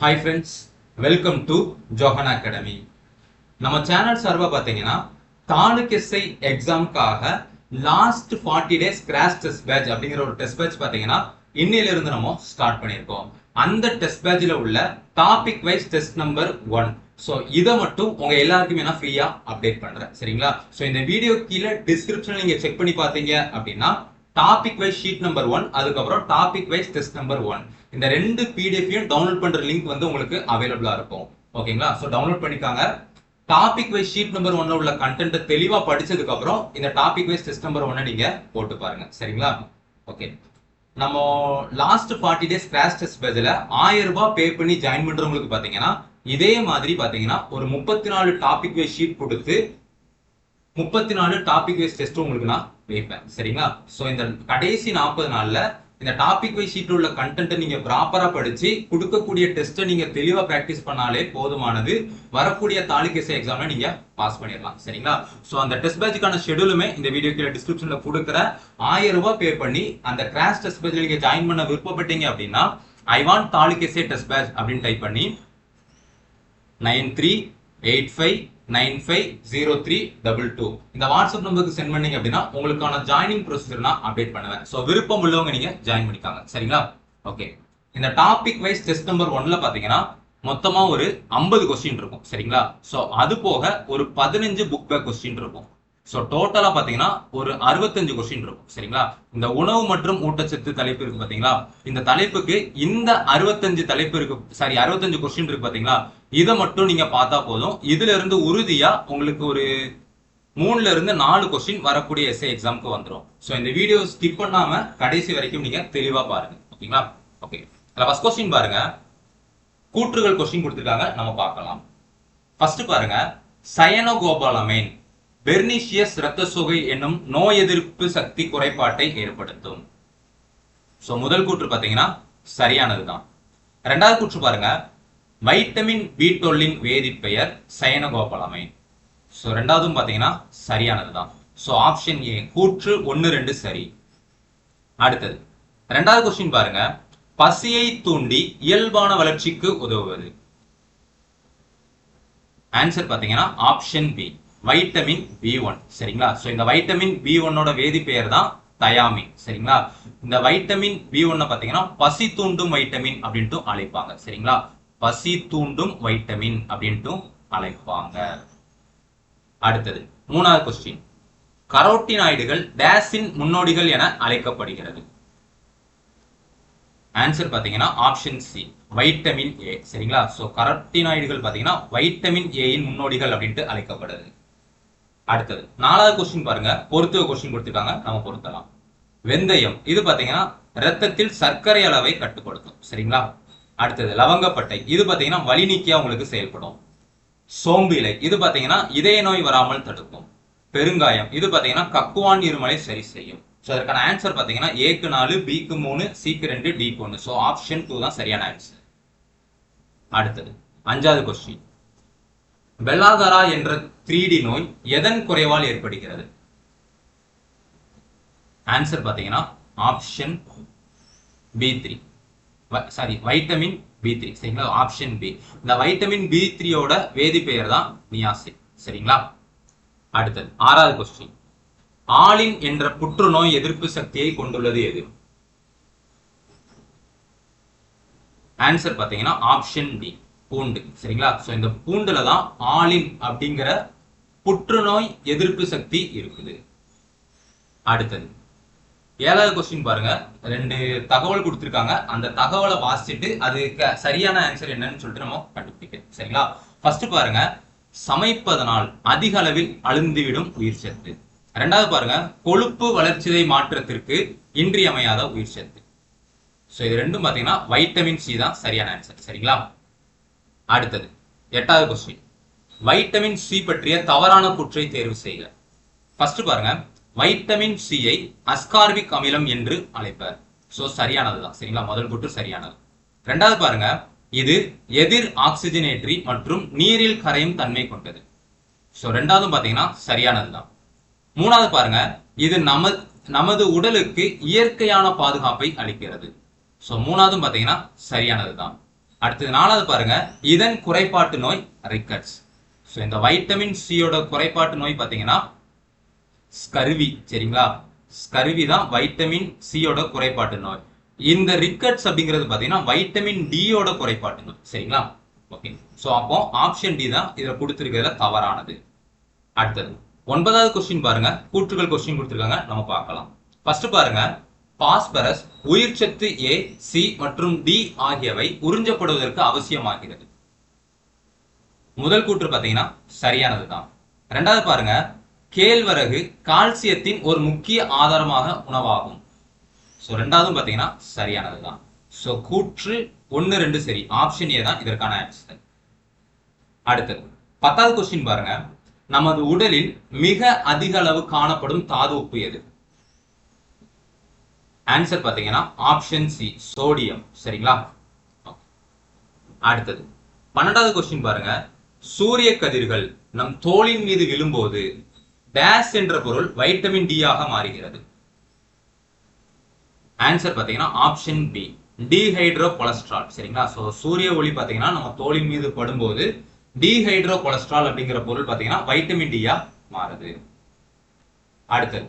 Hi friends welcome to Johan academy நம்ம channel சார்பாக பார்த்தீங்கன்னா taluk SI எக்ஸாமுக்காக last forty days crash test batch அப்படிங்கிற ஒரு டெஸ்ட் பேட்ச் பார்த்தீங்கன்னா இன்னையில இருந்து நம்ம ஸ்டார்ட் பண்ணியிருக்கோம். அந்த டெஸ்ட் பேட்சில் உள்ள topic wise test number one so இதை மட்டும் உங்க எல்லாருக்குமே நான் ஃப்ரீயா அப்டேட் பண்றேன். சரிங்களா? ஸோ இந்த வீடியோ கீழே டிஸ்கிரிப்ஷன்ல நீங்க செக் பண்ணி பார்த்தீங்க அப்படின்னா topic wise sheet number one அதுக்கப்புறம் topic wise test number one இந்த ரெண்டு பிடிஎஃப்ையும் டவுன்லோட் பண்ற லிங்க் வந்து உங்களுக்கு அவைலபிளா இருக்கும். ஓகேங்களா ஸோ டவுன்லோட் பண்ணிக்காங்க. டாபிக் வைஸ் ஷீட் நம்பர் ஒன்ல உள்ள கண்டென்ட் தெளிவா படிச்சதுக்கு அப்புறம் இந்த டாபிக் வைஸ் டெஸ்ட் நம்பர் ஒன்னை நீங்க போட்டு பாருங்க. சரிங்களா? ஓகே நம்ம last forty days crash test பேஜ்ல ஆயிரம் ரூபாய் பே பண்ணி ஜாயின் பண்றவங்களுக்கு பாத்தீங்கன்னா இதே மாதிரி பாத்தீங்கன்னா ஒரு முப்பத்தி நாலு டாபிக் வைஸ் ஷீட் கொடுத்து முப்பத்தி நாலு டாபிக் வைஸ் டெஸ்ட் உங்களுக்கு நான் வைப்பேன். சரிங்களா? ஸோ இந்த கடைசி நாற்பது நாள்ல இந்த டாபிக் வைஸ் ஷீட்ல உள்ள கண்டென்ட்டை நீங்க ப்ராப்பரா படிச்சு கொடுக்கக்கூடிய டெஸ்ட்டை நீங்க தெளிவா பிராக்டிஸ் பண்ணாலே போதுமானது. வரக்கூடிய தாலுக் எக்ஸாம்ல நீங்க பாஸ் பண்ணிடலாம். சரிங்களா? ஸோ அந்த டெஸ்ட் பேட்சுக்கான ஷெடியூலுமே இந்த வீடியோ கீழே டிஸ்கிரிப்ஷன்ல கொடுக்குற ஆயிரம் ரூபாய் பே பண்ணி அந்த கிராஷ் டெஸ்ட் பேட்ச்ல நீங்க ஜாயின் பண்ண விருப்பப்பட்டீங்க அப்படின்னா I want taluk test batch அப்படின்னு டைப் பண்ணி nine three eight five nine five zero three double two. இந்த வாட்ஸ்அப் நம்பருக்கு சென்ட் பண்ணீங்க அப்படின்னா உங்களுக்கான ஜாயினிங் ப்ரொசீஜர் நான் அப்டேட் பண்ணுவேன். ஸோ விருப்பம் உள்ளவங்க நீங்க ஜாயின் பண்ணிக்காங்க. சரிங்களா? ஓகே இந்த டாபிக் வைஸ் டெஸ்ட் நம்பர் ஒன்ல பாத்தீங்கன்னா மொத்தமா ஒரு ஐம்பது கொஸ்டின் இருக்கும். சரிங்களா? ஸோ அது போக ஒரு பதினஞ்சு புக் பேக் கொஸ்டின் இருக்கும். ஸோ டோட்டலாக பார்த்தீங்கன்னா ஒரு அறுபத்தஞ்சு கொஸ்டின் இருக்கும். சரிங்களா? இந்த உணவு மற்றும் ஊட்டச்சத்து தலைப்பு இருக்கு பார்த்தீங்களா இந்த தலைப்புக்கு இந்த அறுபத்தஞ்சு தலைப்பு இருக்கு சாரி அறுபத்தஞ்சு கொஸ்டின் இருக்கு பார்த்தீங்களா இதை மட்டும் நீங்க பார்த்தா போதும். இதுல இருந்து உறுதியா உங்களுக்கு ஒரு மூணுல இருந்து நாலு கொஸ்டின் வரக்கூடிய எஸ்ஏ எக்ஸாமுக்கு வந்துடும் ஸோ இந்த வீடியோ ஸ்கிப் பண்ணாம கடைசி வரைக்கும் நீங்க தெளிவா பாருங்க. ஓகேங்களா? ஓகே ஃபர்ஸ்ட் கொஸ்டின் பாருங்க. கூற்றுகள் கொஸ்டின் கொடுத்துருக்காங்க. நம்ம பார்க்கலாம். ஃபர்ஸ்ட் பாருங்க. சயனோகோபாலமைன் பெர்னிஷியஸ் இரத்த சோகை என்னும் நோய் எதிர்ப்பு சக்தி குறைபாட்டை ஏற்படுத்தும். ஸோ முதல் கூற்று பாத்தீங்கன்னா சரியானதுதான். ரெண்டாவது கூற்று பாருங்க. வைட்டமின் பி டுவெல்லின் வேதிப்பெயர் சயனகோபாலமைன் ஸோ ரெண்டாவதும் பாத்தீங்கன்னா சரியானதுதான். ஸோ ஆப்ஷன் ஏ கூற்று ஒன்று ரெண்டு சரி. அடுத்தது ரெண்டாவது கொஸ்டின் பாருங்க. பசியை தூண்டி இயல்பான வளர்ச்சிக்கு உதவுவது. ஆன்சர் பார்த்தீங்கன்னா option B vitamin B one. சரிங்களா? ஸோ இந்த வைட்டமின் பி ஒன்னோட வேதி பெயர் தான் தயாமின். சரிங்களா? இந்த வைட்டமின் பி ஒன்னை பாத்தீங்கன்னா பசி தூண்டும் வைட்டமின் அப்படின்ட்டு அழைப்பாங்க. சரிங்களா? பசி தூண்டும் வைட்டமின் அப்படின்ட்டு அழைப்பாங்க. அடுத்தது மூணாவது கொஸ்டின் கரோட்டினாய்டுகள் டேஸின் முன்னோடிகள் என அழைக்கப்படுகிறது. ஆன்சர் பாத்தீங்கன்னா ஆப்ஷன் சி வைட்டமின் ஏ சரிங்களா? சோ கரோட்டினாய்டுகள் பாத்தீங்கன்னா வைட்டமின் ஏயின் முன்னோடிகள் அப்படின்ட்டு அழைக்கப்படுது. அடுத்தது. நாலாவது கொஸ்டின் பாருங்க. பொருத்துவ கொஸ்டின் கொடுத்துருக்காங்க நம்ம பொருத்தலாம். வெந்தயம். இது பாத்தீங்கன்னா ரத்தத்தில் சர்க்கரை அளவை கட்டுப்படுத்தும். சரிங்களா? அடுத்தது லவங்கப்பட்டை. இது பாத்தீங்கன்னா வலி நீக்கியா உங்களுக்கு செயல்படும். சோம்பு இலை. இது பாத்தீங்கன்னா இதய நோய் வராமல் தடுக்கும். பெருங்காயம். இது பாத்தீங்கன்னா கக்குவான் இருமலை சரி செய்யும். ஸோ அதற்கான ஆன்சர் பாத்தீங்கன்னா ஏக்கு நாலு பிக்கு மூணு சிக்கு ரெண்டு டிக்கு ஒன்று ஸோ ஆப்ஷன் டூ தான் சரியான ஆன்சர் அடுத்தது அஞ்சாவது கொஸ்டின் பெல்லாகரா என்ற த்ரீ டி நோய் எதன் குறைவால் ஏற்படுகிறது? ஆன்சர் பார்த்தீங்கன்னா option B three sorry vitamin B three சரிங்களா? ஆப்ஷன் பி இந்த வைட்டமின் பி த்ரீயோட வேதி பெயர் தான் நியாசின் சரிங்களா? அடுத்தது ஆறாவது கொஸ்டின் ஆலின் என்ற புற்றுநோய் எதிர்ப்பு சக்தியை கொண்டுள்ளது எது? ஆன்சர் பார்த்தீங்கன்னா ஆப்ஷன் டி பூண்டு சரிங்களா? ஸோ இந்த பூண்டுல தான் ஆலின் அப்படிங்கிற புற்றுநோய் எதிர்ப்பு சக்தி இருக்குது. அடுத்தது ஏழாவது கொஸ்டின் பாருங்க. ரெண்டு தகவல் கொடுத்துருக்காங்க. அந்த தகவலை வாசிச்சுட்டு அதுக்கு சரியான ஆன்சர் என்னன்னு சொல்லிட்டு நம்ம கண்டுபிடிக்கணும் சரிங்களா? ஃபர்ஸ்ட் பாருங்க. சமைப்பதனால் அதிக அளவில் அழுந்துவிடும் உயிர் சத்து. ரெண்டாவது பாருங்க. கொழுப்பு வளர்ச்சிதை மாற்றத்திற்கு இன்றியமையாத உயிர் சத்து. ஸோ இது ரெண்டும் பார்த்தீங்கன்னா வைட்டமின் சி தான் சரியான ஆன்சர் சரிங்களா? அடுத்தது எட்டாவது கொஸ்டின் வைட்டமின் சி பற்றிய தவறான கூற்றை தேர்வு செய்க. ஃபர்ஸ்ட் பாருங்க வைட்டமின் சியை அஸ்கார்பிக் அமிலம் என்று அழைப்பர். ஸோ சரியானதுதான். சரிங்களா? முதல் கூற்று சரியானது. ரெண்டாவது பாருங்க இது எதிர் ஆக்சிஜனேற்றி மற்றும் நீரில் கரையும் தன்மை கொண்டது. ஸோ ரெண்டாவதும் பார்த்தீங்கன்னா சரியானது தான் மூணாவது பாருங்க இது நம நமது உடலுக்கு இயற்கையான பாதுகாப்பை அளிக்கிறது. ஸோ மூணாவதும் பார்த்தீங்கன்னா சரியானது தான் அடுத்தது நாலாவது பாருங்க. இதன் குறைபாட்டு நோய் ரிக்கட்ஸ் ஸோ இந்த வைட்டமின் சியோட குறைபாட்டு நோய் பார்த்தீங்கன்னா ஸ்கர்வி சரிங்களா? ஸ்கர்வி தான் வைட்டமின் சியோட குறைபாட்டு நோய். இந்த ரிக்கட்ஸ் அப்படிங்கிறது பார்த்தீங்கன்னா வைட்டமின் டியோட குறைபாட்டு நோய் சரிங்களா? ஓகே ஸோ அப்போ ஆப்ஷன் டி தான் இதில் கொடுத்துருக்கிறதுல தவறானது. அடுத்தது ஒன்பதாவது கொஸ்டின் பாருங்க. கூற்றுகள் கொஸ்டின் கொடுத்துருக்காங்க. நம்ம பார்க்கலாம். ஃபர்ஸ்ட் பாருங்க. பாஸ்பரஸ் உயிர்ச்சத்து ஏ சி மற்றும் டி ஆகியவை உறிஞ்சப்படுவதற்கு அவசியமாகிறது. முதல் கூற்று பார்த்தீங்கன்னா சரியானது தான் ரெண்டாவது பாருங்க கேழ்வரகு கால்சியத்தின் ஒரு முக்கிய ஆதாரமாக உணவாகும். ஸோ ரெண்டாவதும் பார்த்தீங்கன்னா சரியானது தான் ஸோ கூற்று ஒன்று ரெண்டு சரி. ஆப்ஷன் ஏ தான் இதற்கான ஆன்சர் அடுத்தது பத்தாவது கொஸ்டின் பாருங்க. நமது உடலில் மிக அதிக அளவு காணப்படும் தாது உப்பு எது? ஆன்சர் பார்த்தீங்கன்னா ஆப்ஷன் சி சோடியம் சரிங்களா? அடுத்தது. பன்னெண்டாவது கொஸ்டின் பாருங்க. சூரிய கதிர்கள் நம் தோலின் மீது விழும்போது டேஸ் என்ற பொருள் வைட்டமின் டி ஆக மாறுகிறது. ஆன்சர் பார்த்தீங்கன்னா ஆப்ஷன் பி டிஹைட்ரோ கொலஸ்ட்ரால் சரிங்களா? ஸோ சூரிய ஒளி பார்த்தீங்கன்னா நம்ம தோலின் மீது படும்போது டிஹைட்ரோ கொலஸ்ட்ரால் அப்படிங்கிற பொருள் பார்த்தீங்கன்னா வைட்டமின் டியா மாறுது. அடுத்தது.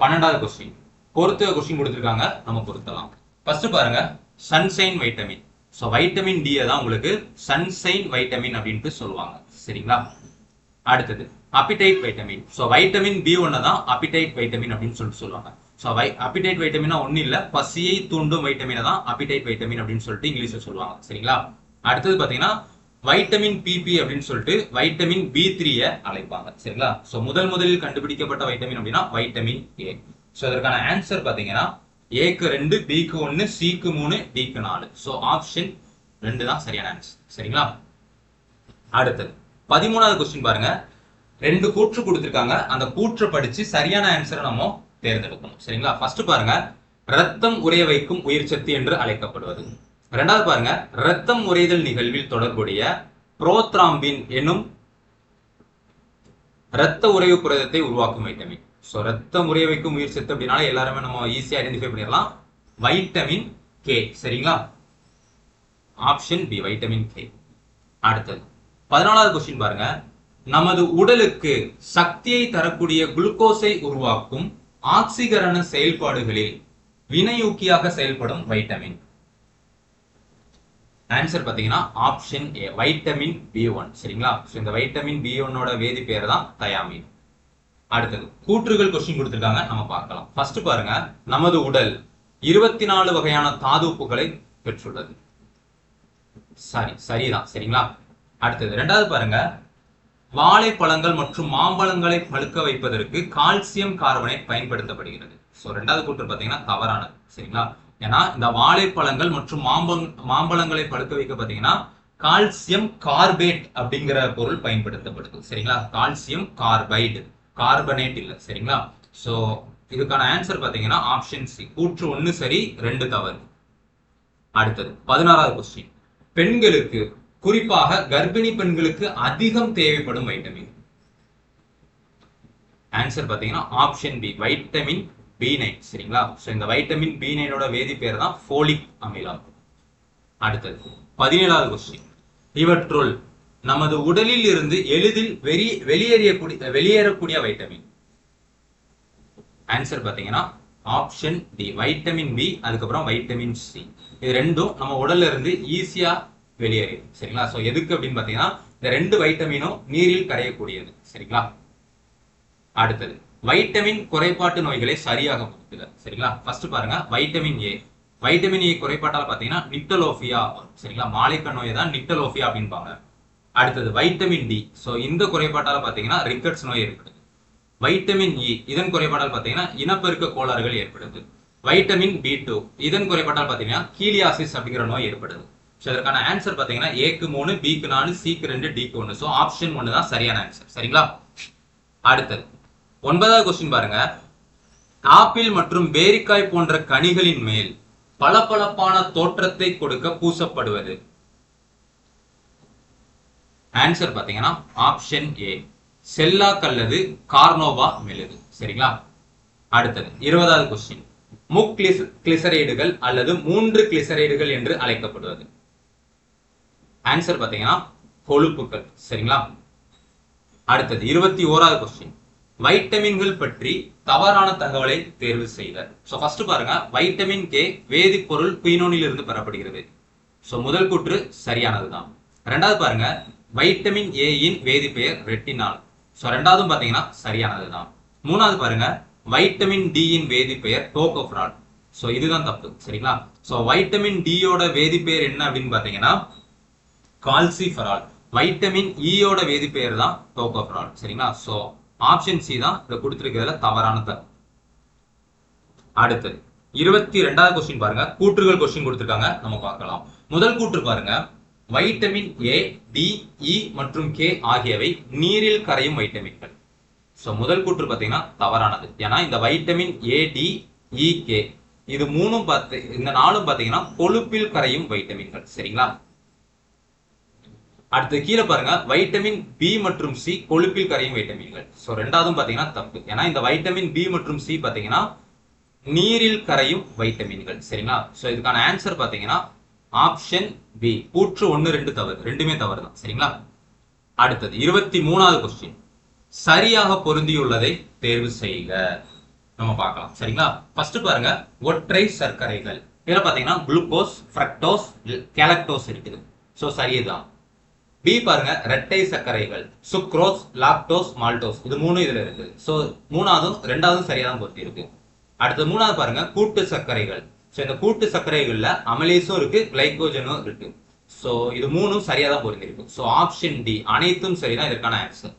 பன்னெண்டாவது கொஸ்டின் பொறுத்த கொஸ்டின் கொடுத்துருக்காங்க. நம்ம பொருத்தலாம். ஃபர்ஸ்ட் பாருங்க sunshine vitamin so vitamin D தான் உங்களுக்கு சன்சைன் வைட்டமின் அப்படின்ட்டு சொல்லுவாங்க. சரிங்களா? அடுத்தது appetite vitamin so vitamin B ஒன்று தான் அப்பிடைட் வைட்டமின் அப்படின்னு சொல்லிட்டு சொல்லுவாங்க. ஸோ வை அப்பிடைட் வைட்டமினா ஒன்றும் இல்லை பசியை தூண்டும் வைட்டமினை தான் அப்பிடைட் வைட்டமின் அப்படின்னு சொல்லிட்டு இங்கிலீஷில் சொல்லுவாங்க. சரிங்களா? அடுத்தது பார்த்தீங்கன்னா வைட்டமின் பிபி அப்படின்னு சொல்லிட்டு வைட்டமின் பி த்ரீயை அழைப்பாங்க. சரிங்களா? ஸோ முதல் முதலில் கண்டுபிடிக்கப்பட்ட வைட்டமின் அப்படின்னா வைட்டமின் ஏ ஸோ இதற்கான ஆன்சர் பார்த்தீங்கன்னா ஏக்கு ரெண்டு பிக்கு ஒன்று சிக்கு மூணு டிக்கு நாலு. ஸோ ஆப்ஷன் ரெண்டு தான் சரியான ஆன்சர் சரிங்களா? அடுத்தது பதிமூணாவது கொஸ்டின் பாருங்க. ரெண்டு கூற்று கொடுத்துருக்காங்க. அந்த கூற்று படிச்சு சரியான ஆன்சரை நம்ம தேர்ந்தெடுக்கணும். சரிங்களா? ஃபர்ஸ்ட் பாருங்க ரத்தம் உறைய வைக்கும் உயிர் சக்தி என்று அழைக்கப்படுவது. ரெண்டாவது பாருங்க ரத்தம் உறைதல் நிகழ்வில் தொடர்புடைய புரோத்ராம்பின் என்னும் ரத்த உறைவு புரதத்தை உருவாக்கும் வைட்டமின். ஸோ ரத்தம் உறைய வைக்கும் உயிர் சத்து அப்படின்னால எல்லாருமே நம்ம ஈஸியாக ஐடென்டிஃபை பண்ணிடலாம். வைட்டமின் கே சரிங்களா? ஆப்ஷன் பி வைட்டமின் கே அடுத்தது. பதினாலாவது கொஸ்டின் பாருங்க. நமது உடலுக்கு சக்தியை தரக்கூடிய குளுக்கோஸை உருவாக்கும் ஆக்சிகரண செயல்பாடுகளில் வினையூக்கியாக செயல்படும் வைட்டமின் ஆன்சர் பார்த்தீங்கன்னா option A vitamin B one சரிங்களா? ஸோ இந்த வைட்டமின் பி ஒன்னோட வேதி பேர் தான் தயாமின் அடுத்தது. கூற்றுகள் கொஸ்டின் கொடுத்துருக்காங்க நம்ம பார்க்கலாம். ஃபர்ஸ்ட் பாருங்க நமது உடல் இருபத்தி நாலு வகையான தாதுப்புகளை பெற்றுள்ளது. சரி சரிதான். சரிங்களா? அடுத்தது ரெண்டாவது பாருங்க வாழைப்பழங்கள் மற்றும் மாம்பழங்களை பழுக்க வைப்பதற்கு கால்சியம் கார்பனேட் பயன்படுத்தப்படுகிறது. ஸோ ரெண்டாவது கூற்று பார்த்தீங்கன்னா தவறானது. சரிங்களா? ஏன்னா இந்த வாழைப்பழங்கள் மற்றும் மாம்பழ மாம்பழங்களை பழுக்க வைக்க பார்த்தீங்கன்னா கால்சியம் கார்பேட் அப்படிங்கிற பொருள் பயன்படுத்தப்படுது. சரிங்களா? Calcium carbide. கார்பனேட் இல்லை சரிங்களா? ஸோ இதுக்கான ஆன்சர் பார்த்தீங்கன்னா ஆப்ஷன் சி கூற்று ஒன்று சரி ரெண்டு தவறு. அடுத்தது பதினாறாவது கொஸ்டின் பெண்களுக்கு குறிப்பாக கர்ப்பிணி பெண்களுக்கு அதிகம் தேவைப்படும் வைட்டமின் ஆன்சர் பார்த்தீங்கன்னா option B vitamin B nine சரிங்களா? ஸோ இந்த வைட்டமின் பி நைனோட வேதி பேர் தான் ஃபோலிக் அமிலம் அடுத்தது பதினேழாவது கொஸ்டின் இவற்றுள் நமது உடலில் இருந்து எளிதில் வெளி வெளியேறியக்கூடிய வெளியேறக்கூடிய வைட்டமின் ஆன்சர் பார்த்தீங்கன்னா ஆப்ஷன் டி வைட்டமின் பி அதுக்கப்புறம் வைட்டமின் சி இது ரெண்டும் நம்ம உடல்ல இருந்து ஈஸியா வெளியேறிடும். சரிங்களா? ஸோ எதுக்கு அப்படின்னு பார்த்தீங்கன்னா இந்த ரெண்டு வைட்டமினும் நீரில் கரையக்கூடியது. சரிங்களா? அடுத்தது வைட்டமின் குறைபாட்டு நோய்களை சரியாக பொறுத்துக சரிங்களா? ஃபர்ஸ்ட் பாருங்க வைட்டமின் ஏ வைட்டமின் ஏ குறைபாட்டால் பார்த்தீங்கன்னா நிட்டலோஃபியா சரிங்களா? மாலிக்க நோயை தான் நிட்டலோஃபியா அப்படின்பாங்க. அடுத்தது வைட்டமின் டி ஸோ இந்த குறைபாட்டால் பார்த்தீங்கன்னா ரிக்கட்ஸ் நோய் ஏற்படுது. வைட்டமின் இ e, இதன் குறைபாடால் பார்த்தீங்கன்னா இனப்பெருக்க கோளாறுகள் ஏற்படுது. வைட்டமின் பி டூ இதன் குறைபாட்டால் பார்த்தீங்கன்னா கீலியாசிஸ் அப்படிங்கிற நோய் ஏற்படுது. ஸோ இதற்கான ஆன்சர் பார்த்தீங்கன்னா ஏக்கு மூணு பிக்கு நாலு சிக்கு ரெண்டு டிக்கு ஒன்று ஸோ ஆப்ஷன் ஒன்று தான் சரியான ஆன்சர் சரிங்களா? அடுத்தது. ஒன்பதாவது கொஸ்டின் பாருங்க. ஆப்பிள் மற்றும் பேரிக்காய் போன்ற கனிகளின் மேல் பளபளப்பான தோற்றத்தை கொடுக்க பூசப்படுவது. ஆன்சர் பார்த்தீங்கன்னா ஆப்ஷன் ஏ செல்லாக் அல்லது கார்னோவா மெழுகு. சரிங்களா? அடுத்தது இருபதாவது கொஸ்டின் முக் கிளிசரைடுகள் அல்லது மூன்று கிளிசரைடுகள் என்று அழைக்கப்படுவது. ஆன்சர் பார்த்தீங்கன்னா கொழுப்புகள். சரிங்களா? அடுத்தது இருபத்தி ஓராவது கொஸ்டின் வைட்டமின்கள் பற்றி தவறான தகவலை தேர்வு செய்தார் ஸோ ஃபர்ஸ்ட் பாருங்க வைட்டமின் கே வேதிப்பொருள் குயினோனில் இருந்து பெறப்படுகிறது. ஸோ முதல் கூற்று சரியானதுதான். ரெண்டாவது பாருங்க வைட்டமின் ஏ இன் வேதிப்பெயர் ரெட்டினால். ஸோ ரெண்டாவதும் பாத்தீங்கன்னா சரியானதுதான். மூணாவது பாருங்க வைட்டமின் டி இன் வேதிப்பெயர் டோகோஃப்ரால். ஸோ இதுதான் தப்பு சரிங்களா? ஸோ வைட்டமின் டியோட வேதிப்பெயர் என்ன அப்படின்னு பார்த்தீங்கன்னா கால்சிஃபரால். வைட்டமின் e இயோட வேதிப்பெயர் தான் டோகோஃபரால் சரிங்களா? ஸோ ஆப்ஷன் சி தான் இதை கொடுத்துருக்கிறதுல தவறான தகவல் அடுத்தது இருபத்தி ரெண்டாவது கொஸ்டின் பாருங்க கூற்றுகள் கொஸ்டின் கொடுத்துருக்காங்க நம்ம பார்க்கலாம். முதல் கூற்று பாருங்க வைட்டமின் ஏ டி இ மற்றும் கே ஆகியவை நீரில் கரையும் வைட்டமின்கள். ஸோ முதல் கூற்று பார்த்தீங்கன்னா தவறானது. ஏன்னா இந்த vitamin A D E K இது மூணும் பார்த்து இந்த நாளும் பார்த்தீங்கன்னா கொழுப்பில் கரையும் வைட்டமின்கள். சரிங்களா? அடுத்து கீழே பாருங்க. வைட்டமின் பி மற்றும் சி கொழுப்பில் கரையும் வைட்டமின்கள். ஸோ ரெண்டாவதும் பார்த்தீங்கன்னா தப்பு. ஏன்னா இந்த வைட்டமின் பி மற்றும் சி பார்த்தீங்கன்னா நீரில் கரையும் வைட்டமின்கள். சரிங்களா? ஸோ இதுக்கான ஆன்சர் பார்த்தீங்கன்னா ஆப்ஷன் பி கூற்று ஒன்று ரெண்டு தவறு. ரெண்டுமே தவறு தான் சரிங்களா? அடுத்தது இருபத்தி மூணாவது கொஸ்டின் சரியாக பொருந்தியுள்ளதை தேர்வு செய்க. நம்ம பார்க்கலாம். சரிங்களா? ஃபர்ஸ்ட் பாருங்க. ஒற்றை சர்க்கரைகள். இதில் பார்த்தீங்கன்னா குளுக்கோஸ் ஃப்ரக்டோஸ் கேலக்டோஸ் இருக்குது. ஸோ சரிதான் பி பாருங்க. ரெட்டை சர்க்கரைகள். சுக்ரோஸ் லாக்டோஸ் மால்டோஸ் இது மூணு இதில் இருக்குது ஸோ மூணாவதும் ரெண்டாவதும் சரியாக தான் பொருத்தி இருக்கு அடுத்து மூணாவது பாருங்க. கூட்டு சர்க்கரைகள். ஸோ இந்த கூட்டு சர்க்கரைகளில் அமலேஸும் இருக்கு கிளைகோஜனும் இருக்கு. ஸோ இது மூணும் சரியாக தான் பொருந்திருக்கும் ஸோ ஆப்ஷன் டி அனைத்தும் சரிதான் இதற்கான ஆன்சர்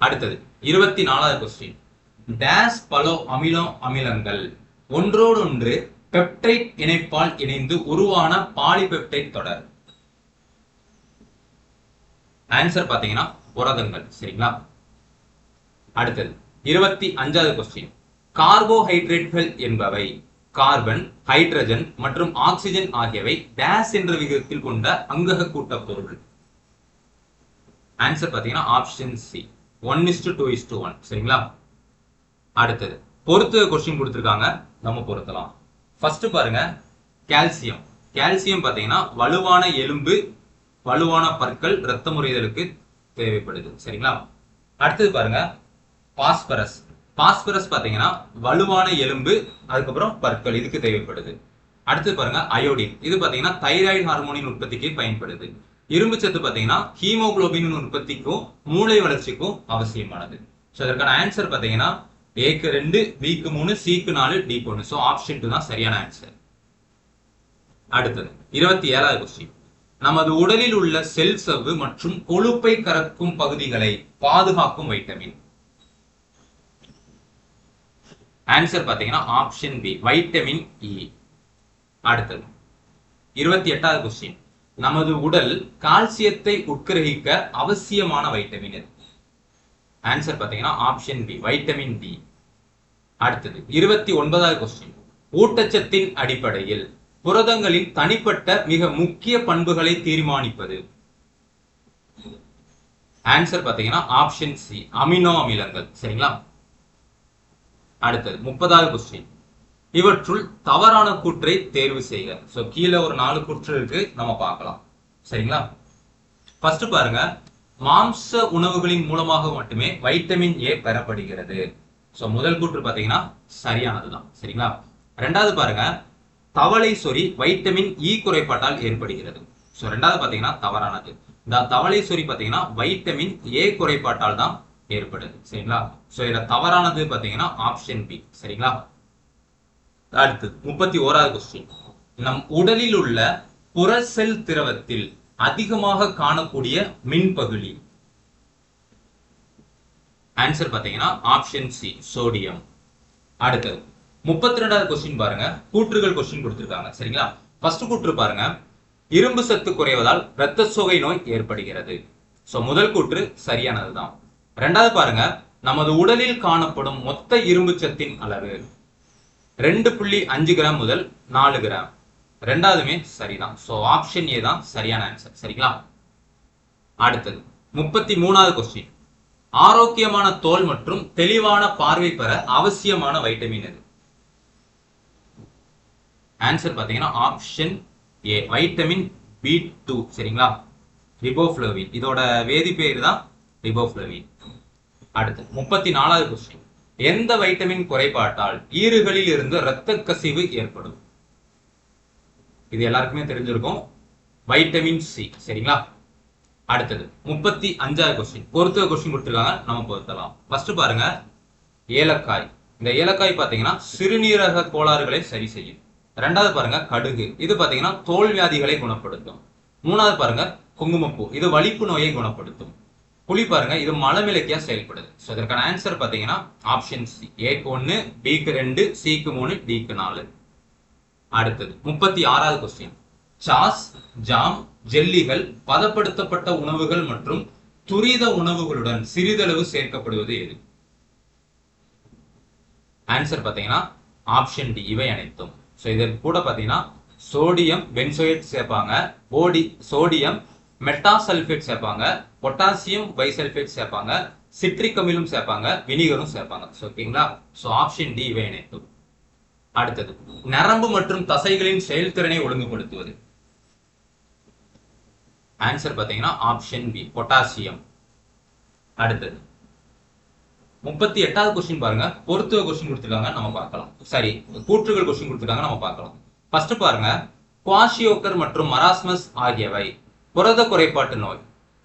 அடுத்தது இருபத்தி நாலாவது கொஸ்டின் டேஸ் பலோ அமிலோ அமிலங்கள் ஒன்றோடொன்று பெப்டைட் இணைப்பால் இணைந்து உருவான பாலிபெப்டைட் தொடர். ஆன்சர் பாத்தீங்கன்னா புரதங்கள் சரிங்களா? அடுத்தது இருபத்தி அஞ்சாவது கொஸ்டின் கார்போஹைட்ரேட்கள் என்பவை கார்பன் ஹைட்ரஜன் மற்றும் ஆக்சிஜன் ஆகியவை டேஸ் என்ற விகிதத்தில் கொண்ட அங்கக கூட்டப் பொருள் ஆன்சர் பாத்தீங்கன்னா option C one is to two is to one சரிங்களா? அடுத்தது. பொறுத்து கொஸ்டின் கொடுத்துருக்காங்க. நம்ம பொருத்தலாம். ஃபர்ஸ்ட் பாருங்க. கால்சியம் கால்சியம் பார்த்தீங்கன்னா வலுவான எலும்பு வலுவான பற்கள் ரத்த முறைதலுக்கு தேவைப்படுது. சரிங்களா? அடுத்தது பாருங்க. பாஸ்பரஸ் பாஸ்பரஸ் பார்த்தீங்கன்னா வலுவான எலும்பு அதுக்கப்புறம் பற்கள் இதுக்கு தேவைப்படுது. அடுத்து பாருங்க அயோடின். இது பார்த்தீங்கன்னா தைராய்டு ஹார்மோனின் உற்பத்திக்கு பயன்படுது. இரும்பு சத்து பார்த்தீங்கன்னா ஹீமோகுளோபின் உற்பத்திக்கும் மூளை வளர்ச்சிக்கும் அவசியமானது. ஸோ அதற்கான ஆன்சர் பாத்தீங்கன்னா ஏக்கு ரெண்டு பிக்கு மூணு சிக்கு நாலு டி ஒன்று ஸோ ஆப்ஷன் டூ தான் சரியான ஆன்சர் அடுத்தது இருபத்தி ஏழாவது கொஸ்டின் நமது உடலில் உள்ள செல் சவ்வு மற்றும் கொழுப்பை கறக்கும் பகுதிகளை பாதுகாக்கும் வைட்டமின் ஆன்சர் பார்த்தீங்கன்னா ஆப்ஷன் பி வைட்டமின் இ அடுத்தது இருபத்தி எட்டாவது கொஸ்டின் நமது உடல் கால்சியத்தை உட்கிரகிக்க அவசியமான வைட்டமின் எது? ஆன்சர் பார்த்தீங்கன்னா ஆப்ஷன் பி வைட்டமின் டி அடுத்தது இருபத்தி ஒன்பதாவது கொஸ்டின் ஊட்டச்சத்தின் அடிப்படையில் புரதங்களின் தனிப்பட்ட மிக முக்கிய பண்புகளை தீர்மானிப்பது. ஆன்சர் பார்த்தீங்கன்னா ஆப்ஷன் சி அமினோ அமிலங்கள். சரிங்களா? அடுத்தது முப்பதாவது கொஸ்டின் இவற்றுள் தவறான கூற்றை தேர்வு செய்க. சோ கீழே ஒரு நாலு கூற்று இருக்கு நம்ம பார்க்கலாம். சரிங்களா? ஃபர்ஸ்ட் பாருங்க மாம்ச உணவுகளின் மூலமாக மட்டுமே வைட்டமின் ஏ பெறப்படுகிறது. சோ முதல் கூற்று பாத்தீங்கன்னா சரியானதுதான். சரிங்களா? ரெண்டாவது பாருங்க தவளை சொறி வைட்டமின் இ e குறைபாட்டால் ஏற்படுகிறது. சோ ரெண்டாவது பாத்தீங்கன்னா தவறானது. இந்த தவளை சொறி பாத்தீங்கன்னா வைட்டமின் ஏ குறைபாட்டால் தான் ஏற்படுது. சரிங்களா? சோ இதுல தவறானது பாத்தீங்கன்னா ஆப்ஷன் பி சரிங்களா? அடுத்தது முப்பத்தி ஓராவது கொஸ்டின் நம் உடலில் உள்ள புற செல் திரவத்தில் அதிகமாக காணக்கூடிய மின்பகுளி ஆன்சர் பாத்தீங்கன்னா ஆப்ஷன் சி சோடியம் அடுத்தது முப்பத்தி ரெண்டாவது கொஸ்டின் பாருங்க. கூற்றுகள் கொஸ்டின் கொடுத்துருக்காங்க. சரிங்களா? ஃபர்ஸ்ட் கூற்று பாருங்க. இரும்பு சத்து குறைவதால் இரத்த சோகை நோய் ஏற்படுகிறது. ஸோ முதல் கூற்று சரியானதுதான். ரெண்டாவது பாருங்க நமது உடலில் காணப்படும் மொத்த இரும்பு சத்தின் அளவு. ரெண்டு புள்ளி அஞ்சு கிராம் முதல் நாலு கிராம். ரெண்டாவதுமே சரிதான். ஸோ ஆப்ஷன் ஏ தான் சரியான ஆன்சர் சரிங்களா? அடுத்தது முப்பத்தி மூணாவது கொஸ்டின் ஆரோக்கியமான தோல் மற்றும் தெளிவான பார்வை பெற அவசியமான வைட்டமின் எது? ஆன்சர் பார்த்தீங்கன்னா option A vitamin B two சரிங்களா? ரிபோஃப்ளோவின் இதோட வேதிப்பேர் தான் ரிபோஃப்ளவின் அடுத்து முப்பத்தி நாலாவது கொஸ்டின் எந்த வைட்டமின் குறைபாட்டால் ஈறுகளில் இருந்து இரத்த கசிவு ஏற்படும்? இது எல்லாருக்குமே தெரிஞ்சிருக்கும். வைட்டமின் சி சரிங்களா? அடுத்தது முப்பத்தி அஞ்சாவது கொஸ்டின் பொருத்துவ கொஸ்டின் கொடுத்துருக்காங்க நம்ம பொருத்தலாம். ஃபர்ஸ்ட் பாருங்க ஏலக்காய். இந்த ஏலக்காய் பாத்தீங்கன்னா சிறுநீரக கோளாறுகளை சரி செய்யும். ரெண்டாவது பாருங்க கடுகு. இது பாத்தீங்கன்னா தோல் வியாதிகளை குணப்படுத்தும். மூணாவது பாருங்க குங்குமப்பூ. இது வலிப்பு நோயை குணப்படுத்தும். புலி பாருங்க இது மலவிலக்கியா செயல்படுது. ஸோ இதற்கான ஆன்சர் பாத்தீங்கன்னா ஆப்ஷன் சி ஏக்கு ஒன்னு பிக்கு ரெண்டு சிக்கு மூணு டிக்கு நாலு. அடுத்தது முப்பத்தி ஆறாவது கொஸ்டின் சாஸ் ஜாம் ஜெல்லிகள் பதப்படுத்தப்பட்ட உணவுகள் மற்றும் துரித உணவுகளுடன் சிறிதளவு சேர்க்கப்படுவது எது? ஆன்சர் பாத்தீங்கன்னா ஆப்ஷன் டி இவை அனைத்தும். ஸோ இதன் கூட பாத்தீங்கன்னா சோடியம் பென்சோயேட் சேர்ப்பாங்க. ஓடி சோடியம் மெட்டாசல்ஃபேட் சேர்ப்பாங்க பொட்டாசியம் பைசல்ஃபேட் சேர்ப்பாங்க சிட்ரிக் அமிலும் சேர்ப்பாங்க வினிகரும் சேர்ப்பாங்க. ஸோ ஓகேங்களா? ஸோ ஆப்ஷன் டி இவை அடுத்தது நரம்பு மற்றும் தசைகளின் செயல்திறனை ஒழுங்குபடுத்துவது. ஆன்சர் பார்த்தீங்கன்னா ஆப்ஷன் பி பொட்டாசியம். அடுத்தது முப்பத்தி எட்டாவது கொஸ்டின் பாருங்க. பொருத்துவ கொஸ்டின் கொடுத்துருக்காங்க நம்ம பார்க்கலாம். சரி கூற்றுகள் கொஸ்டின் கொடுத்துருக்காங்க நம்ம பார்க்கலாம். ஃபர்ஸ்ட் பாருங்க குவாஷியோக்கர் மற்றும் மராஸ்மஸ் ஆகியவை. புரத குறைபாட்டு நோய்.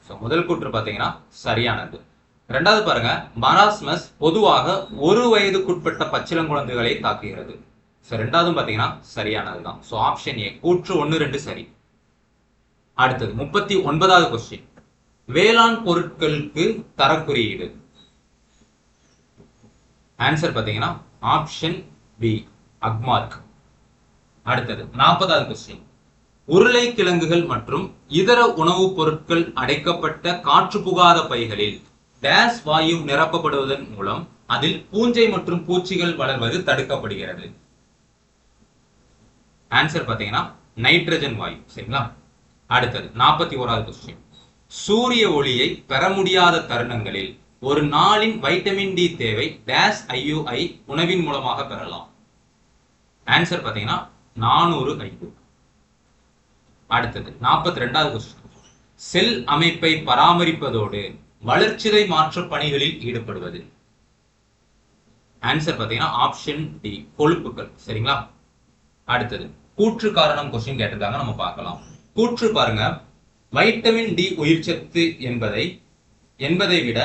ஸோ முதல் கூற்று பார்த்தீங்கன்னா சரியானது. ரெண்டாவது பாருங்க மராஸ்மஸ் பொதுவாக ஒரு வயதுக்குட்பட்ட பச்சிளங்குழந்தைகளை தாக்குகிறது. ஸோ ரெண்டாவதும் பார்த்தீங்கன்னா சரியானது தான் ஸோ ஆப்ஷன் ஏ கூற்று ஒன்று ரெண்டு சரி. அடுத்தது முப்பத்தி ஒன்பதாவது கொஸ்டின் வேளாண் பொருட்களுக்கு தரக்குறியீடு. ஆன்சர் பார்த்தீங்கன்னா ஆப்ஷன் பி அக்மார்க். அடுத்தது நாற்பதாவது கொஸ்டின் உருளைக்கிழங்குகள் மற்றும் இதர உணவுப் பொருட்கள் அடைக்கப்பட்ட காற்று புகாத பைகளில் டேஸ் வாயு நிரப்பப்படுவதன் மூலம் அதில் பூஞ்சை மற்றும் பூச்சிகள் வளர்வது தடுக்கப்படுகிறது. ஆன்சர் பார்த்தீங்கன்னா நைட்ரஜன் வாயு. சரிங்களா? அடுத்தது நாற்பத்தி ஓராவது கொஸ்டின் சூரிய ஒளியை பெற முடியாத தருணங்களில் ஒரு நாளின் வைட்டமின் டி தேவை டேஸ் ஐயூஐ உணவின் மூலமாக பெறலாம். ஆன்சர் பார்த்தீங்கன்னா நானூறு ஐயூ அடுத்தது நாற்பத்தி ரெண்டாவது கொஸ்டின் செல் அமைப்பை பராமரிப்பதோடு வளர்ச்சிதை மாற்ற பணிகளில் ஈடுபடுவது. ஆன்சர் பார்த்தீங்கன்னா ஆப்ஷன் டி கொழுப்புகள். சரிங்களா? அடுத்தது கூற்று காரணம் கொஸ்டின் கேட்டிருக்காங்க நம்ம பார்க்கலாம். கூற்று பாருங்க. வைட்டமின் டி உயிர்ச்சத்து என்பதை என்பதை விட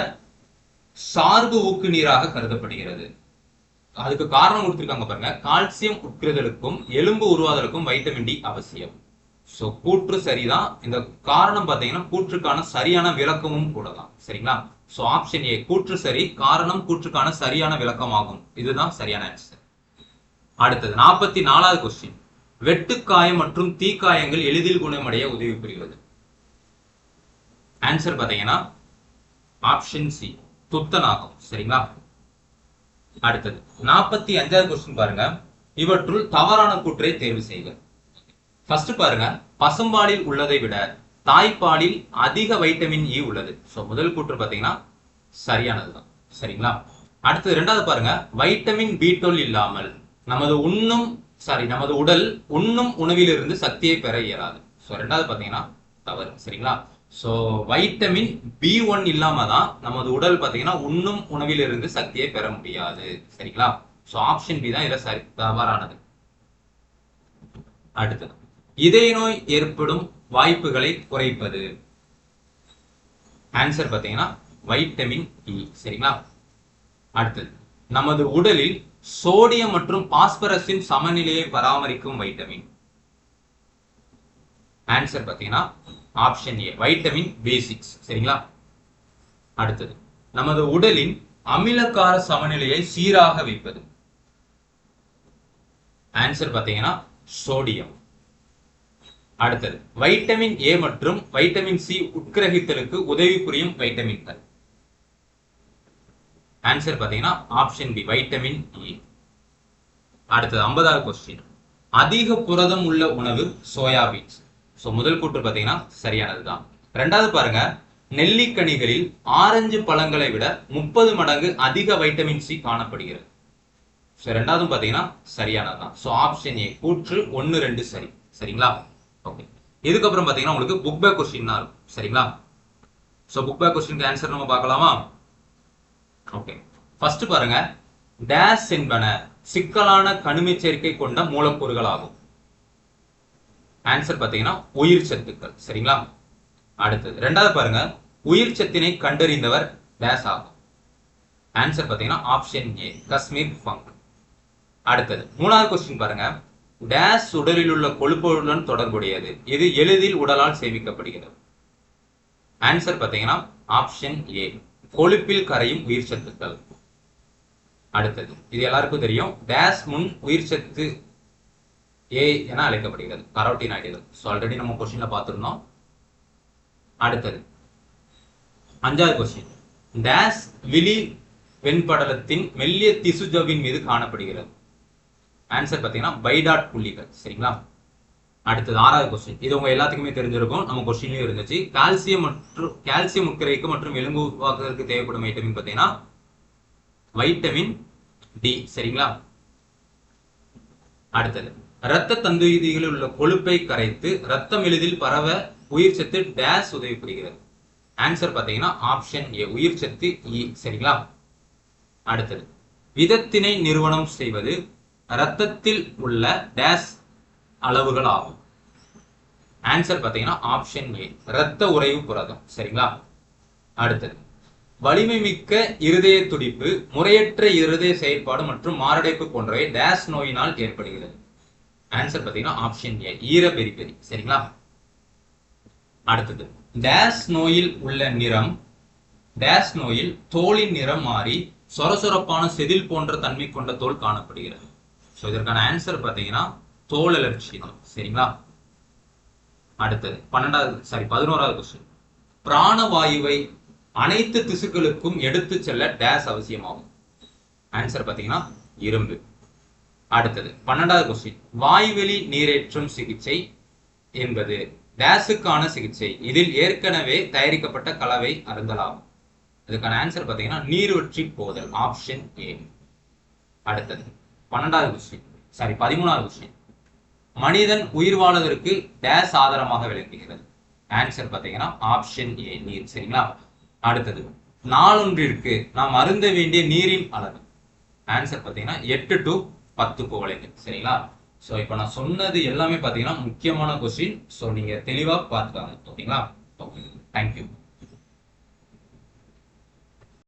சார்பு ஊக்கு நீராக கருதப்படுகிறது. அதுக்கு காரணம் கொடுத்திருக்காங்க பாருங்க. கால்சியம் உட்கிறதலுக்கும் எலும்பு உருவாதலுக்கும் வைட்டமின் டி அவசியம். சோ கூற்று சரிதான். இந்த காரணம் பார்த்தீங்கன்னா கூற்றுக்கான சரியான விளக்கமும் கூட தான் சரிங்களா? சோ ஆப்ஷன் ஏ கூற்று சரி காரணம் கூற்றுக்கான சரியான விளக்கமாகும். இதுதான் சரியான ஆன்சர் அடுத்தது நாற்பத்தி நாலாவது கொஸ்டின் வெட்டுக்காயம் மற்றும் தீக்காயங்கள் எளிதில் குணமடைய உதவி புரிவது ஆன்சர் பார்த்தீங்கன்னா ஆப்ஷன் சி துத்தனாகும் சரிங்களா? அடுத்தது நாற்பத்தி அஞ்சாவது கொஸ்டின் பாருங்க. இவற்றுள் தவறான கூற்றை தேர்வு செய்க. ஃபர்ஸ்ட் பாருங்க பசும்பாலில் உள்ளதை விட தாய்ப்பாலில் அதிக வைட்டமின் இ உள்ளது. ஸோ முதல் கூற்று பாத்தீங்கன்னா சரியானதுதான். சரிங்களா? அடுத்தது ரெண்டாவது பாருங்க வைட்டமின் பி டுவெல் இல்லாமல் நமது உண்ணும் சாரி நமது உடல் உண்ணும் உணவிலிருந்து சக்தியை பெற இயலாது. ஸோ ரெண்டாவது பார்த்தீங்கன்னா தவறு. சரிங்களா? ஸோ வைட்டமின் பி ஒன் இல்லாம தான் நமது உடல் பார்த்தீங்கன்னா உண்ணும் உணவிலிருந்து சக்தியை பெற முடியாது. சரிங்களா? ஸோ ஆப்ஷன் பி தான் இதில் சரி தவறானது. அடுத்தது. இதய நோய் ஏற்படும் வாய்ப்புகளை குறைப்பது. ஆன்சர் பார்த்தீங்கன்னா வைட்டமின் இ e, சரிங்களா? அடுத்தது நமது உடலில் சோடியம் மற்றும் பாஸ்பரஸின் சமநிலையை பராமரிக்கும் வைட்டமின் ஆன்சர் பார்த்தீங்கன்னா option A vitamin B six சரிங்களா? அடுத்தது நமது உடலின் அமிலக்கார சமநிலையை சீராக வைப்பது. ஆன்சர் பார்த்தீங்கன்னா சோடியம் அடுத்தது. வைட்டமின் ஏ மற்றும் வைட்டமின் சி உட்கிரகித்தலுக்கு உதவி புரியும் வைட்டமின்கள் ஆன்சர் பாத்தீங்கன்னா ஆப்ஷன் பி வைட்டமின் இ அடுத்தது ஐம்பதாவது கொஸ்டின் அதிக புரதம் உள்ள உணவு சோயாபீன்ஸ் ஸோ முதல் கூற்று பார்த்தீங்கன்னா சரியானதுதான் ரெண்டாவது பாருங்க நெல்லிக்கனிகளில் ஆரஞ்சு பழங்களை விட முப்பது மடங்கு அதிக வைட்டமின் சி காணப்படுகிறது. ஸோ ரெண்டாவதும் பார்த்தீங்கன்னா சரியானதுதான் ஸோ ஆப்ஷன் ஏ கூற்று ஒன்று ரெண்டு சரி. சரிங்களா? ஓகே இதுக்கப்புறம் பார்த்தீங்கன்னா உங்களுக்கு புக் பேக் கொஸ்டின் தான் இருக்கும். சரிங்களா? ஸோ புக் பேக் கொஸ்டினுக்கு ஆன்சர் நம்ம பார்க்கலாமா? ஓகே ஃபர்ஸ்ட் பாருங்க. டேஸ் என்பன சிக்கலான கனிம சேர்க்கை கொண்ட மூலக்கூறுகள் ஆகும். ஆன்சர் பார்த்தீங்கன்னா உயிர் சத்துக்கள். சரிங்களா? அடுத்தது. ரெண்டாவது பாருங்க. உயிர் சத்தினை கண்டறிந்தவர் டேஸ் ஆகும். ஆன்சர் பார்த்தீங்கன்னா ஆப்ஷன் ஏ காஷ்மீர் ஃபங்க் அடுத்தது. மூணாவது கொஸ்டின் பாருங்க. டேஸ் உடலில் உள்ள கொழுப்புடன் தொடர்புடையது. இது எளிதில் உடலால் சேமிக்கப்படுகிறது. ஆன்சர் பார்த்தீங்கன்னா ஆப்ஷன் ஏ கொழுப்பில் கரையும் உயிர் சத்துக்கள். அடுத்தது இது எல்லாருக்கும் தெரியும். டேஸ் முன் உயிர் சத்து ஏ என அழைக்கப்படுகிறது. கரோட்டினாய்டுகள் ஸோ ஆல்ரெடி நம்ம கொஸ்டின்ல பார்த்துருந்தோம். அடுத்தது அஞ்சாவது கொஸ்டின் டேஸ் விழி வெண்படலத்தின் மெல்லிய திசுஜவின் மீது காணப்படுகிறது. ஆன்சர் பார்த்தீங்கன்னா பைடாட் புள்ளிகள். சரிங்களா? அடுத்தது ஆறாவது கொஸ்டின் இது உங்க எல்லாத்துக்குமே தெரிஞ்சிருக்கும். நம்ம கொஸ்டின்லயும் இருந்துச்சு. கால்சியம் மற்றும் கால்சியம் உட்கரைக்கு மற்றும் எலும்பு உருவாக்குவதற்கு தேவைப்படும் வைட்டமின் பார்த்தீங்கன்னா வைட்டமின் டி சரிங்களா? அடுத்தது இரத்த தந்துதிகளில் உள்ள கொழுப்பை கரைத்து ரத்தம் எளிதில் பரவ உயிர் சத்து டேஸ் உதவி புரிகிறது ஆன்சர் பார்த்தீங்கன்னா ஆப்ஷன் ஏ உயிர் சத்து இ சரிங்களா? அடுத்தது விதத்தினை நிறுவனம் செய்வது ரத்தத்தில் உள்ள டேஸ் அளவுகள் ஆகும் ஆன்சர் பார்த்தீங்கன்னா ஆப்ஷன் ஏ இரத்த உறைவு புரதம். சரிங்களா? அடுத்தது வலிமை மிக்க இருதய துடிப்பு முறையற்ற இருதய செயற்பாடு மற்றும் மாரடைப்பு போன்றவை டேஸ் நோயினால் ஏற்படுகிறது. ஆன்சர் பார்த்தீங்கன்னா ஆப்ஷன் ஏ ஈரபெரிபெரி சரிங்களா? அடுத்தது டேஸ் நோயில் உள்ள நிறம் டேஸ் நோயில் தோலின் நிறம் மாறி சொரசொரப்பான செதில் போன்ற தன்மை கொண்ட தோல் காணப்படுகிறது. ஸோ இதற்கான ஆன்சர் பார்த்தீங்கன்னா தோல் அலர்ச்சி தான் சரிங்களா? அடுத்தது பன்னெண்டாவது சாரி பதினோராவது கொஸ்டின் பிராணவாயுவை அனைத்து திசுக்களுக்கும் எடுத்து செல்ல டேஸ் அவசியமாகும். ஆன்சர் பார்த்தீங்கன்னா இரும்பு. அடுத்தது பன்னெண்டாவது கொஸ்டின் வாய்வெளி நீரேற்றும் சிகிச்சை என்பது டேஸுக்கான சிகிச்சை. இதில் ஏற்கனவே தயாரிக்கப்பட்ட கலவை அருந்தலாகும். இதுக்கான ஆன்சர் பார்த்தீங்கன்னா நீர்வற்றி போதல் ஆப்ஷன் ஏ அடுத்தது பன்னெண்டாவது கொஸ்டின் சாரி பதிமூணாவது கொஸ்டின் மனிதன் உயிர் வாழ்வதற்கு டேஸ் ஆதாரமாக விளங்குகிறது. ஆன்சர் பார்த்தீங்கன்னா ஆப்ஷன் ஏ நீர். சரிங்களா? அடுத்தது நாளொன்றிற்கு நாம் அருந்த வேண்டிய நீரின் அளவு. ஆன்சர் பார்த்தீங்கன்னா எட்டு டு பத்து குவளைகள். சரிங்களா? ஸோ இப்போ நான் சொன்னது எல்லாமே பார்த்தீங்கன்னா முக்கியமான கொஸ்டின் ஸோ நீங்கள் தெளிவாக பார்த்துக்காங்க. ஓகேங்களா? Okay thank you